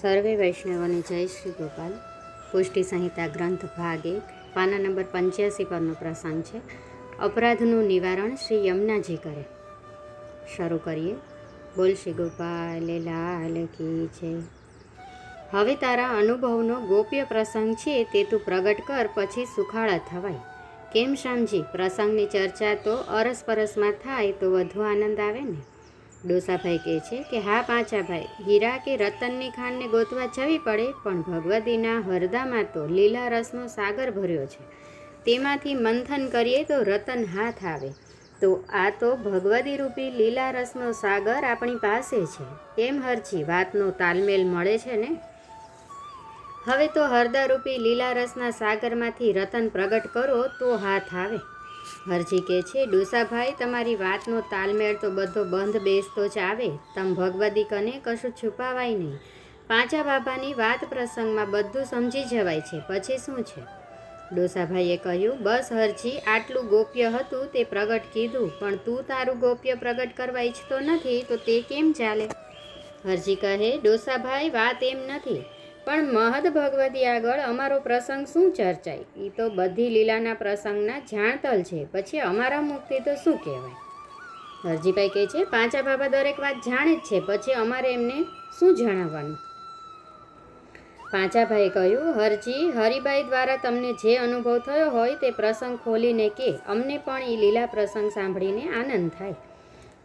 સર્વે વૈષ્ણવોને જય શ્રી ગોપાલ. પુષ્ટિ સંહિતા ગ્રંથ ભાગ એક, પાના નંબર પંચ્યાસી પરનો પ્રસંગ છે. અપરાધનું નિવારણ શ્રી યમુનાજી કરે. શરૂ કરીએ. બોલ શ્રી ગોપાલ લાલ કી છે. હવે તારા અનુભવનો ગોપ્ય પ્રસંગ છે તે તું પ્રગટ કર, પછી સુખાળા થવાય. કેમ શામજી? પ્રસંગની ચર્ચા તો અરસપરસમાં થાય, તો વધુ આનંદ આવે ને? ડોસાભાઈ કહે છે કે, હા પાંચાભાઈ હીરા કે રતનની ખાંડને ગોતવા જવી પડે, પણ ભગવતીના હરદામાં તો લીલા રસનો સાગર ભર્યો છે. તેમાંથી મંથન કરીએ તો રતન હાથ આવે. તો આ તો ભગવતી રૂપી લીલા રસનો સાગર આપણી પાસે છે. એમ હરજી વાતનો તાલમેલ મળે છે ને? હવે તો હરદારૂપી લીલા રસના સાગરમાંથી રતન પ્રગટ કરો તો હાથ આવે. હરજી કહે છે. ડોસાભાઈ, તમારી વાતનો તાલમેળ તો બધો બંધ બેસતો જ આવે. તમ ભગવદી કને કશું છુપાવાય નહીં. પાંચા બાબાની વાત પ્રસંગમાં બધું સમજી જવાય છે. પછી શું છે? ડોસાભાઈએ કહ્યું, બસ હરજી, આટલું ગોપ્ય હતું તે પ્રગટ કીધું. પણ તું તારું ગોપ્ય પ્રગટ કરવા ઈચ્છતો નથી તો તે કેમ ચાલે? હરજી કહે, ડોસાભાઈ, વાત એમ નથી. પણ મહદ ભગવતી આગળ અમારો પ્રસંગ શું ચર્ચાય? એ તો બધી લીલાના પ્રસંગના જાણતલ છે. પછી અમારા મુક્તિ તો શું કહેવાય? હરજીભાઈ કહે છે, પાંચા બાબા દરેક વાત જાણે જ છે. પછી અમારે એમને શું જણાવવાનું? પાંચાભાઈએ કહ્યું, હરજી હરિભાઈ દ્વારા તમને જે અનુભવ થયો હોય તે પ્રસંગ ખોલીને કે. અમને પણ એ લીલા પ્રસંગ સાંભળીને આનંદ થાય.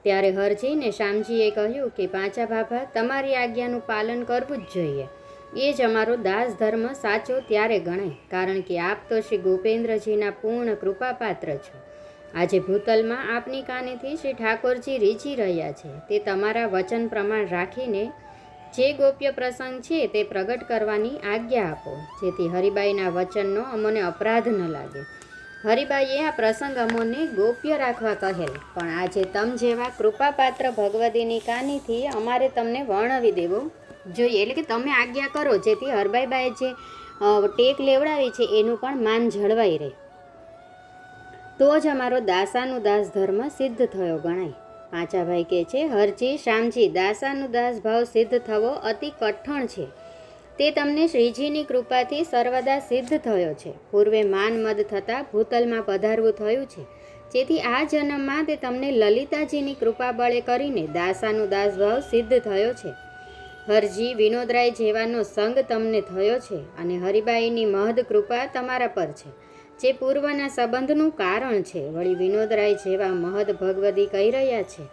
ત્યારે હરજી ને શ્યામજીએ કહ્યું કે, પાંચા બાબા, તમારી આજ્ઞાનું પાલન કરવું જ જોઈએ. એ જ અમારો દાસ ધર્મ સાચો ત્યારે ગણાય કારણ કે આપ તો શ્રી ગોપેન્દ્રજીના પૂર્ણ કૃપાપાત્ર છો. આજે ભૂતલમાં આપની કાનેથી શ્રી ઠાકોરજી રીચી રહ્યા છે. તે તમારા વચન પ્રમાણ રાખીને જે ગોપ્ય પ્રસંગ છે તે પ્રગટ કરવાની આજ્ઞા આપો, જેથી હરિબાઈના વચનનો અમને અપરાધ ન લાગે. હરિબાઈએ આ પ્રસંગ અમોને ગોપ્ય રાખવા કહેલ, પણ આજે તમ જેવા કૃપાપાત્ર ભગવતીની કાનીથી અમારે તમને વર્ણવી દેવો. જોઈએ. એટલે કે તમે આજ્ઞા કરો જેથી હરબાઈબાએ જે ટેક લેવડાવી છે એનું પણ માન જળવાઈ રહે. તો જ અમારો દાસાનું દાસ ધર્મ સિદ્ધ થયો ગણાય. પાંચાભાઈ કહે છે, હરજી શ્યામજી દાસાનું દાસ ભાવ સિદ્ધ થવો અતિ કઠણ છે. તે તમને શ્રીજીની કૃપાથી સર્વદા સિદ્ધ થયો છે. પૂર્વે માન મદ થતાં ભૂતલમાં પધારવું થયું છે. જેથી આ જન્મમાં તે તમને લલિતાજીની કૃપા બળે કરીને દાસાનું દાસ ભાવ સિદ્ધ થયો છે. હરજી વિનોદરાય જેવાનો સંગ તમને થયો છે અને હરિબાઈની મહદ કૃપા તમારા પર છે, જે પૂર્વના સંબંધનું કારણ છે, વળી વિનોદરાય જેવા મહદ ભગવદી કહી રહ્યા છે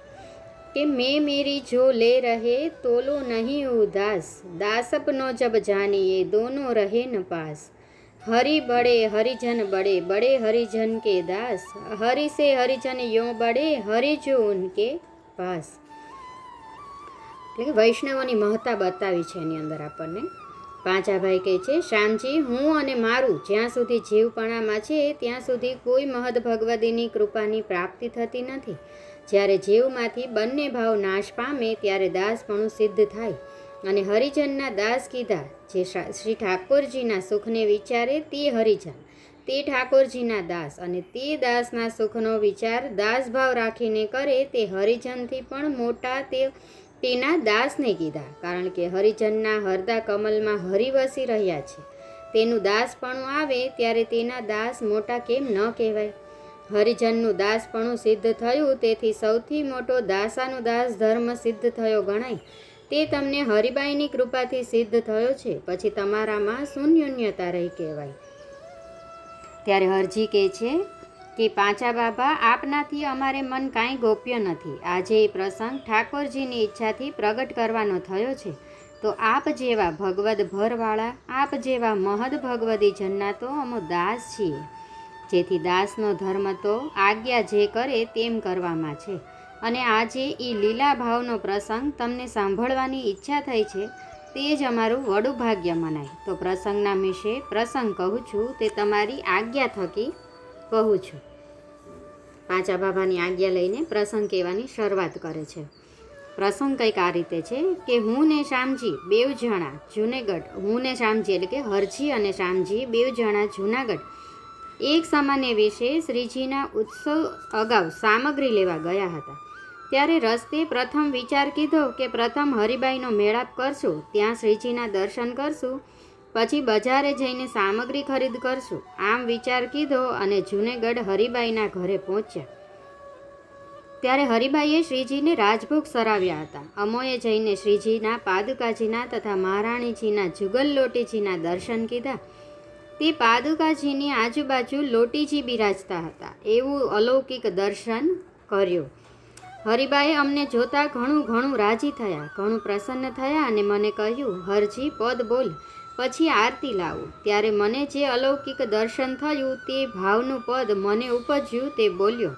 કે, મેં મેરી જો લે રહે તોલો નહીં ઉદાસ દાસપનો જબ જાનીએ દોનો રહે ન પાસ. હરિ બળે હરિજન બળે બળે હરિજન કે દાસ, હરી સે હરિજન યો બળે, હરિ જો ઉનકે પાસ. એટલે કે વૈષ્ણવોની મહત્તા બતાવી છે એની અંદર આપણને. પાંચાભાઈ કહે છે, શ્યામજી, હું અને મારું જ્યાં સુધી જીવપણામાં છે, ત્યાં સુધી કોઈ મહદ ભગવદીની કૃપાની પ્રાપ્તિ થતી નથી. જ્યારે જીવમાંથી બંને ભાવ નાશ પામે, ત્યારે દાસપણું સિદ્ધ થાય. અને હરિજનના દાસ કીધા, જે શ્રી ઠાકોરજીના સુખને વિચારે, તે હરિજન. તે ઠાકોરજીના દાસ અને તે દાસના સુખનો વિચાર દાસભાવ રાખીને કરે, તે હરિજનથી પણ મોટા, તે તેના દાસને કીધા, કારણ કે હરિજનના હરદા કમલમાં હરિ વસી રહ્યા છે. તેનું દાસપણું આવે ત્યારે તેના દાસ મોટા કેમ ન કહેવાય? હરિજનનું દાસપણું સિદ્ધ થયું, તેથી સૌથી મોટો દાસાનું દાસ ધર્મ સિદ્ધ થયો ગણાય. તે તમને હરિબાઈની કૃપાથી સિદ્ધ થયો છે, પછી તમારામાં શૂન્યન્યતા રહી કહેવાય. ત્યારે હરજી કહે છે કે પાંચા બાબા, આપનાથી અમારે મન કાંઈ ગોપ્ય નથી. આજે એ પ્રસંગ ઠાકોરજીની ઈચ્છાથી પ્રગટ કરવાનો થયો છે. તો આપ જેવા ભગવદ ભરવાળા, આપ જેવા મહદ ભગવદી જન્ના તો અમો દાસ છીએ. જેથી દાસનો ધર્મ તો આજ્ઞા જે કરે તેમ કરવામાં છે. અને આજે એ લીલા ભાવનો પ્રસંગ તમને સાંભળવાની ઈચ્છા થઈ છે, તે જ અમારું વડું ભાગ્ય મનાય. તો પ્રસંગના વિશે પ્રસંગ કહું છું, તે તમારી આજ્ઞા થકી કહું છું. પાંચા બાબાની આજ્ઞા લઈને પ્રસંગ કહેવાની શરૂઆત કરે છે. પ્રસંગ કંઈક આ રીતે છે કે હું ને શામજી બેવ જણા જુનેગઢ, હું ને શામજી એટલે કે હરજી અને શામજી બેવ જણા જુનાગઢ એક સામાન્ય વિશે શ્રીજીના ઉત્સવ અગાઉ સામગ્રી લેવા ગયા હતા. ત્યારે રસ્તે પ્રથમ વિચાર કીધો કે પ્રથમ હરિબાઈનો મેળાપ કરશું, ત્યાં શ્રીજીના દર્શન કરશું. પછી બજારે જઈને સામગ્રી ખરીદ કરશું. આમ વિચાર કીધો અને જૂનેગઢ હરિબાઈના ઘરે પહોંચ્યા. ત્યારે હરિબાઈએ શ્રીજીને રાજભોગ સરાવ્યા હતા. અમોએ જઈને શ્રીજીના, પાદુકાજીના તથા મહારાણીજીના, જુગલ લોટીજીના દર્શન કીધા. તે પાદુકાજીની આજુબાજુ લોટીજી બિરાજતા હતા. એવું અલૌકિક દર્શન કર્યું. હરિબાએ અમને જોતા ઘણું ઘણું રાજી થયા, ઘણું પ્રસન્ન થયા અને મને કહ્યું, હરજી, પદ બોલ. પછી આરતી લાવું. ત્યારે મને જે અલૌકિક દર્શન થયું તે ભાવનું પદ મને ઉપજ્યું તે બોલ્યો.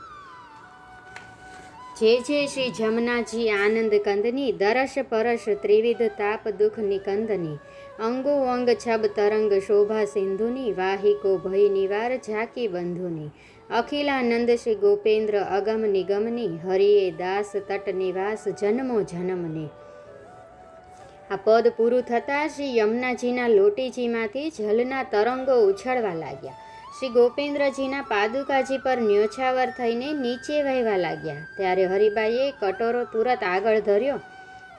જે જે શ્રી જમનાજી આનંદ કંદની દરશ પરશ ત્રિવિધ તાપ દુઃખ નિકંદની, અંગો અંગ છબ તરંગ શોભા સિંધુની, વાહિકો ભય નિવાર ઝાકી બંધુની, અખિલાનંદ શ્રી ગોપેન્દ્ર અગમ નિગમની, હરિએ દાસ તટ નિવાસ જન્મો જન્મની આ પદ પૂરું થતાં શ્રી યમુનાજીના લોટીજીમાંથી જલના તરંગો ઉછળવા લાગ્યા. શ્રી ગોપેન્દ્રજીના પાદુકાજી પર ન્યોછાવર થઈને નીચે વહેવા લાગ્યા. ત્યારે હરિભાઈએ કટોરો તુરત આગળ ધર્યો.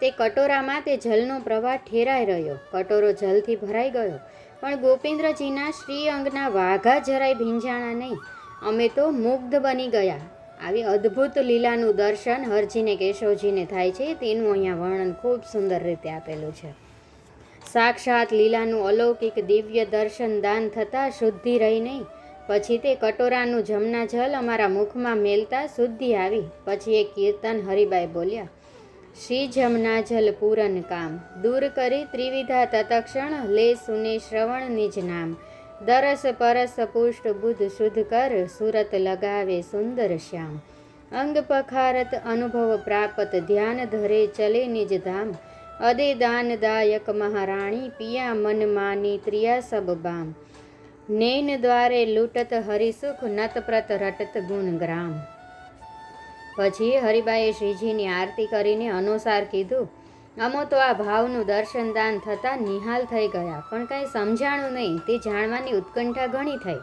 તે કટોરામાં તે જલનો પ્રવાહ ઠેરાઈ રહ્યો. કટોરો જલથી ભરાઈ ગયો. પણ ગોપેન્દ્રજીના શ્રી અંગના વાઘા જરાય ભીંજાણા નહીં. અમે તો મુગ્ધ બની ગયા. આવી અદ્ભુત લીલાનું દર્શન હરજીને, કેશવજીને થાય છે. તેનું અહીંયા વર્ણન ખૂબ સુંદર રીતે આપેલું છે. સાક્ષાત લીલાનું અલૌકિક દિવ્ય દર્શન દાન થતાં શુદ્ધિ રહી નહીં. પછી તે કટોરાનું જમના જલ અમારા મુખમાં મેલતા શુદ્ધિ આવી. પછી એ કીર્તન હરિબાઈ બોલ્યા, શ્રી જમના જલ પૂરન કામ. દૂર કરી ત્રિવિધા તતક્ષણ. લે સુને શ્રવણ નિજ નામ. દરસ પરસ પુષ્ટ બુદ્ધ શુદ્ધ કર, સુરત લગાવે સુંદર શ્યામ. અંગ પખારત અનુભવ પ્રાપત, ધ્યાન ધરે ચલે નિજ ધામ. અદે દાનદાયક મહારાણી, પિયા મન માની ત્રિયા સબ બામ. નૈન દ્વારે લૂટત હરિસુખ નતપ્રત રટત ગુણ ગ્રામ. પછી હરિબાએ શ્રીજીની આરતી કરીને અનુસાર કીધું અમો તો આ ભાવનું દર્શન દાન થતાં નિહાલ થઈ ગયા, પણ કાંઈ સમજાણું નહીં, તે જાણવાની ઉત્કંઠા ઘણી થઈ.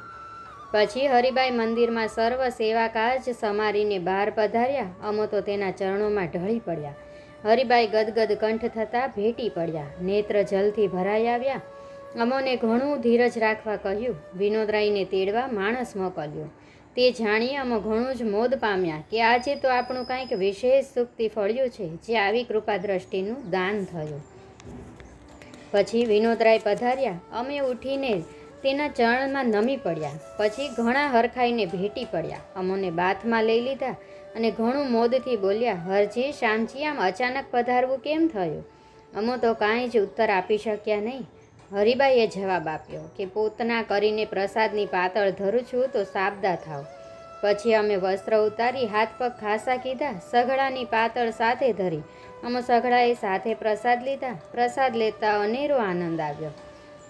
પછી હરિબાઈ મંદિરમાં સર્વ સેવા કાજ સમારીને બહાર પધાર્યા, અમો તો તેના ચરણોમાં ઢળી પડ્યા. હરિબાઈ ગદગદ કંઠ થતાં ભેટી પડ્યા, નેત્ર જલથી ભરાઈ આવ્યા. અમોને ઘણું ધીરજ રાખવા કહ્યું, વિનોદરાયને તેડવા માણસ મોકલ્યો. તે જાણીએ અમે ઘણું જ મોદ પામ્યા કે આજે તો આપણું કાંઈક વિશેષ સુક્તિ ફળ્યું છે, જે આવી કૃપા દ્રષ્ટિનું દાન થયું. પછી વિનોદરાય પધાર્યા. અમે ઉઠીને તેના ચરણમાં નમી પડ્યા. પછી ઘણા હરખાઈને ભેટી પડ્યા. અમોને બાથમાં લઈ લીધા અને ઘણું મોદથી બોલ્યા, હરજી શ્યામજી આમ અચાનક પધારવું કેમ થયું? અમો તો કાંઈ જ ઉત્તર આપી શક્યા નહીં. હરિબાઈએ જવાબ આપ્યો કે, પોતના કરીને પ્રસાદની પાતળ ધરું છું તો સાબદા થાવ. પછી અમે વસ્ત્ર ઉતારી, હાથ પગ ખાસા કીધા, સઘળાની પાતળ સાથે ધરી. અમે સઘળાએ સાથે પ્રસાદ લીધા. પ્રસાદ લેતા અનેરો આનંદ આવ્યો.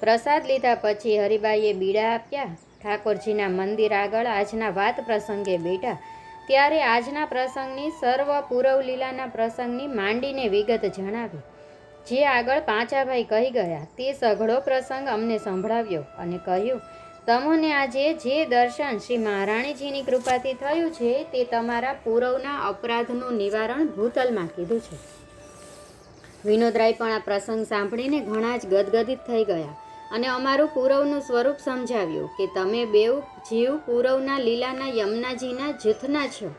પ્રસાદ લીધા પછી હરિબાઈએ બીડા આપ્યા. ઠાકોરજીના મંદિર આગળ આજના વાત પ્રસંગે બેઠા. ત્યારે આજના પ્રસંગની સર્વ પૂરવ પ્રસંગની માંડીને વિગત જણાવી. જે આગળ પાંચાભાઈ કહી ગયા, તે સઘળો પ્રસંગ અમને સંભળાવ્યો અને કહ્યું, તમને આજે જે દર્શન શ્રી મહારાણીજીની કૃપાથી થયું છે, તે તમારા પૂરવના અપરાધનું નિવારણ ભૂતલમાં કીધું છે. વિનોદરાય પણ આ પ્રસંગ સાંભળીને ઘણા જ ગદગદિત થઈ ગયા અને અમારું પૂરવનું સ્વરૂપ સમજાવ્યું કે તમે બેઉ જીવ પૂરવના લીલાના યમુનાજીના જૂથના છો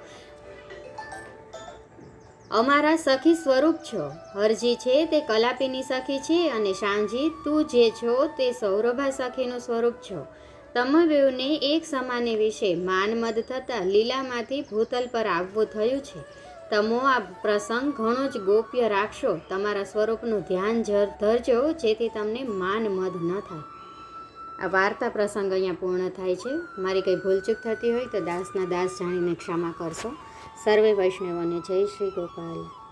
અમારા સખી સ્વરૂપ છો. હરજી છે તે કલાપીની સખી છે અને શાંજી તું જે છો તે સૌરભા સખીનું સ્વરૂપ છો. તમે બેઉને એક સમાને વિશે માનમદ થતાં લીલામાંથી ભૂતલ પર આવવું થયું છે. તમો આ પ્રસંગ ઘણો જ ગોપ્ય રાખશો. તમારા સ્વરૂપનું ધ્યાન ધરજો જેથી તમને માનમદ ન થાય. આ વાર્તા પ્રસંગ અહીંયા પૂર્ણ થાય છે. મારી કંઈ ભૂલચૂક થતી હોય તો દાસના દાસ જાણીને ક્ષમા કરશો. સર્વે વૈષ્ણવોને જય શ્રી ગોપાલ.